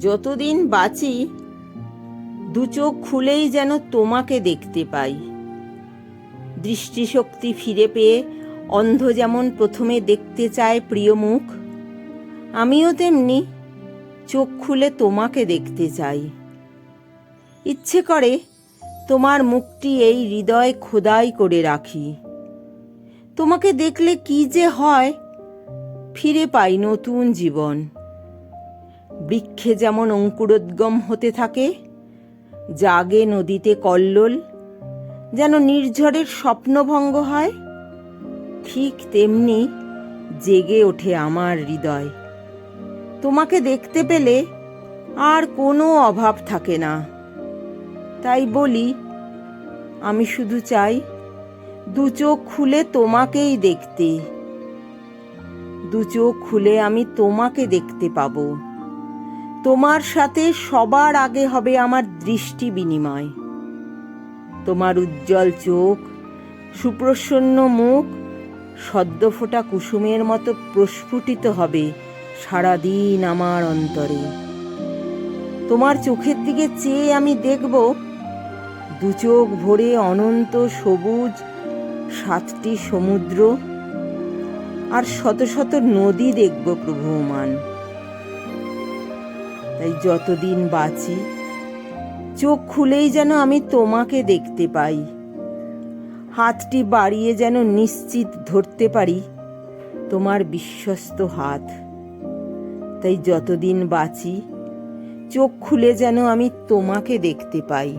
যতদিন বাঁচি, দু চোখ খুলেই যেন তোমাকে দেখতে পাই। দৃষ্টিশক্তি ফিরে পেয়ে অন্ধ যেমন প্রথমে দেখতে চায় প্রিয় মুখ, আমিও তেমনি চোখ খুলে তোমাকে দেখতে চাই। ইচ্ছে করে তোমার মুখটি এই হৃদয় খোদাই করে রাখি। তোমাকে দেখলে কি যে হয়, ফিরে পাই নতুন জীবন। বৃক্ষে যেমন অঙ্কুরোদ্গম হতে থাকে, জাগে নদীতে কল্লোল, যেন নির্ঝরের স্বপ্নভঙ্গ হয়, ঠিক তেমনি জেগে ওঠে আমার হৃদয়। তোমাকে দেখতে পেলে আর কোনো অভাব থাকে না। তাই বলি, আমি শুধু চাই দু চোখ খুলে তোমাকেই দেখতে। দু চোখ খুলে আমি তোমাকে দেখতে পাবো। তোমার সাথে সবার আগে হবে আমার দৃষ্টি বিনিময়। তোমার উজ্জ্বল চোখ, সুপ্রসন্ন মুখ, সদ্য ফোটা কুসুমের মতো প্রস্ফুটিত হবে সারাদিন আমার অন্তরে। তোমার চোখের দিকে চেয়ে আমি দেখব দু চোখ ভরে অনন্ত সবুজ সাতটি সমুদ্র, আর শত শত নদী দেখব প্রভুমান। তাই যতদিন বাঁচি, চোখ খুলেই যেন আমি তোমাকে দেখতে পাই। হাতটি বাড়িয়ে যেন নিশ্চিত ধরতে পারি, তোমার বিশ্বস্ত হাত। তাই যতদিন বাঁচি, চোখ খুলে যেন আমি তোমাকে দেখতে পাই।